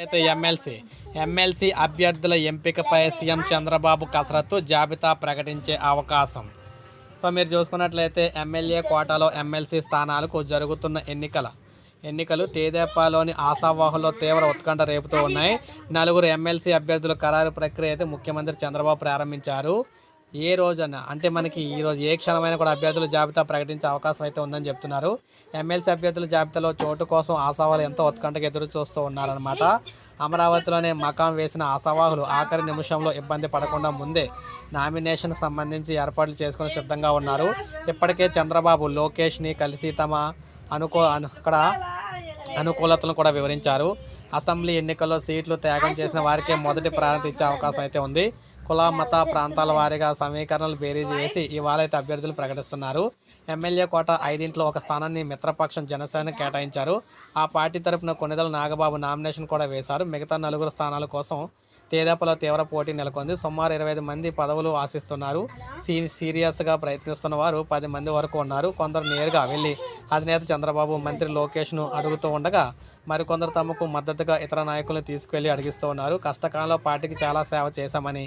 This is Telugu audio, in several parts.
అయితే ఎమ్మెల్సీ ఎమ్మెల్సీ అభ్యర్థుల ఎంపికపై సీఎం చంద్రబాబు కసరత్తు జాబితా ప్రకటించే అవకాశం. సో మీరు చూసుకున్నట్లయితే ఎమ్మెల్యే కోటాలో ఎమ్మెల్సీ స్థానాలకు జరుగుతున్న ఎన్నికల ఎన్నికలు తేదేపాలోని ఆశావాహుల్లో తీవ్ర ఉత్కంఠ రేపుతూ ఉన్నాయి. నలుగురు ఎమ్మెల్సీ అభ్యర్థుల ఖరారు ప్రక్రియ అయితే ముఖ్యమంత్రి చంద్రబాబు ప్రారంభించారు. ఏ రోజున అంటే మనకి ఈరోజు ఏ క్షణమైనా కూడా అభ్యర్థుల జాబితా ప్రకటించే అవకాశం అయితే ఉందని చెప్తున్నారు. ఎమ్మెల్సీ అభ్యర్థుల జాబితాలో చోటు కోసం ఆశావాహులు ఎంతో ఉత్కంఠగా ఎదురు చూస్తూ ఉన్నారనమాట అమరావతిలోనే మకాం వేసిన ఆశావాహులు ఆఖరి నిమిషంలో ఇబ్బంది పడకుండా ముందే నామినేషన్కు సంబంధించి ఏర్పాట్లు చేసుకుని సిద్ధంగా ఉన్నారు. ఇప్పటికే చంద్రబాబు లోకేష్ని కలిసి తమ అనుకో అను అక్కడ అనుకూలతలను కూడా వివరించారు. అసెంబ్లీ ఎన్నికల్లో సీట్లు త్యాగం చేసిన వారికే మొదటి ప్రాధాన్యత ఇచ్చే అవకాశం అయితే ఉంది. కుల మత ప్రాంతాల వారీగా సమీకరణలు బేరీజు వేసి ఇవాళ అయితే అభ్యర్థులు ప్రకటిస్తున్నారు. ఎమ్మెల్యే కోట ఐదింట్లో ఒక స్థానాన్ని మిత్రపక్షం జనసేన కేటాయించారు. ఆ పార్టీ తరపున కొన్నిదల నాగబాబు నామినేషన్ కూడా వేశారు. మిగతా నలుగురు స్థానాల కోసం తేదాపలో తీవ్ర పోటీ నెలకొంది. సుమారు ఇరవై ఐదు మంది పదవులు ఆశిస్తున్నారు. సీ సీరియస్గా ప్రయత్నిస్తున్న వారు పది మంది వరకు ఉన్నారు. కొందరు నేరుగా వెళ్ళి అధినేత చంద్రబాబు మంత్రి లోకేష్ను అడుగుతూ ఉండగా మరికొందరు తమకు మద్దతుగా ఇతర నాయకులను తీసుకెళ్ళి అడిగిస్తూ ఉన్నారు. కష్టకాలంలో పార్టీకి చాలా సేవ చేశామని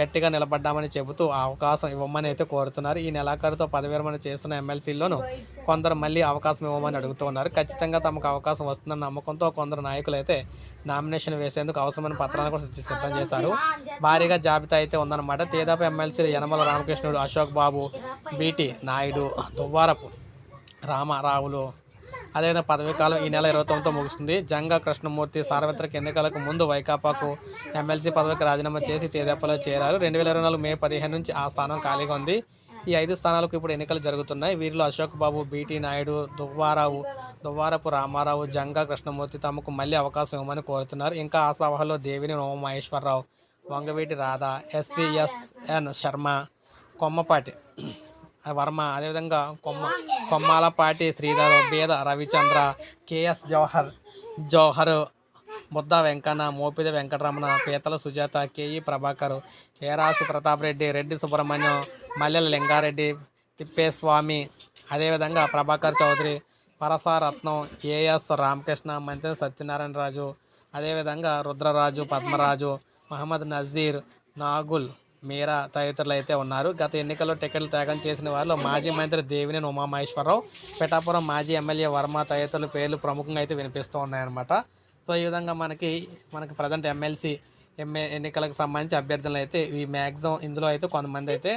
గట్టిగా నిలబడ్డామని చెబుతూ అవకాశం ఇవ్వమని అయితే కోరుతున్నారు. ఈ నెలాఖరుతో పదవిరమణ చేస్తున్న ఎమ్మెల్సీల్లోనూ కొందరు మళ్ళీ అవకాశం ఇవ్వమని అడుగుతూ ఉన్నారు. ఖచ్చితంగా తమకు అవకాశం వస్తుందన్న నమ్మకంతో కొందరు నాయకులు అయితే నామినేషన్ వేసేందుకు అవసరమైన పత్రాలను కూడా సిద్ధం చేశారు. భారీగా జాబితా అయితే ఉందన్నమాట. తేదాపు ఎమ్మెల్సీలు యనమల రామకృష్ణుడు అశోక్ బాబు బీటీ నాయుడు దువ్వారపు రామారావులు అదేవిధంగా పదవీ కాలం ఈ నెల ఇరవై తొమ్మిదితో ముగుస్తుంది. జంగా కృష్ణమూర్తి సార్వత్రిక ఎన్నికలకు ముందు వైకాపాకు ఎమ్మెల్సీ పదవికి రాజీనామా చేసి తేదేపలో చేరారు. రెండు వేల ఇరవై నాలుగు మే పదిహేను నుంచి ఆ స్థానం ఖాళీగా ఉంది. ఈ ఐదు స్థానాలకు ఇప్పుడు ఎన్నికలు జరుగుతున్నాయి. వీరిలో అశోక్ బాబు బీటీ నాయుడు దువ్వారావు దువ్వారపు రామారావు జంగా కృష్ణమూర్తి తమకు మళ్ళీ అవకాశం ఇవ్వమని కోరుతున్నారు. ఇంకా ఆశావహలో దేవిని ఉమామహేశ్వరరావు వంగవీటి రాధ ఎస్విఎస్ఎన్ శర్మ కొమ్మపాటి వర్మ అదేవిధంగా కొమ్మ కొమ్మాలపాటి శ్రీధర్ బేద రవిచంద్ర కేఎస్ జవహర్ జవహర్ ముద్ద వెంకన్న మోపిద వెంకటరమణ పీతల సుజాత కేఈ ప్రభాకర్ ఏరాసు ప్రతాప్ రెడ్డి రెడ్డి సుబ్రహ్మణ్యం మల్లెల లింగారెడ్డి తిప్పేస్వామి అదేవిధంగా ప్రభాకర్ చౌదరి పరసారత్నం ఏఎస్ రామకృష్ణ మంత్రి సత్యనారాయణ రాజు అదేవిధంగా రుద్రరాజు పద్మరాజు మహమ్మద్ నజీర్ నాగుల్ మీరా తదితరులు అయితే ఉన్నారు. గత ఎన్నికల్లో టికెట్లు త్యాగం చేసిన వారిలో మాజీ మంత్రి దేవినేని ఉమామహేశ్వరరావు పిఠాపురం మాజీ ఎమ్మెల్యే వర్మ తదితరుల పేర్లు ప్రముఖంగా అయితే వినిపిస్తూ ఉన్నాయన్నమాట. సో ఈ విధంగా మనకి మనకి ప్రజెంట్ ఎమ్మెల్సీ ఎంఏ ఎన్నికలకు సంబంధించి అభ్యర్థులు అయితే ఈ మ్యాక్సిమం ఇందులో అయితే కొంతమంది అయితే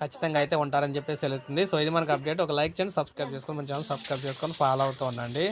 ఖచ్చితంగా అయితే ఉంటారని చెప్పేసి తెలుస్తుంది. సో ఇది మనకు అప్డేట్ ఒక లైక్ చేయండి సబ్స్క్రైబ్ చేసుకొని మన ఛానల్ సబ్స్క్రైబ్ చేసుకొని ఫాలో అవుతూ ఉండండి.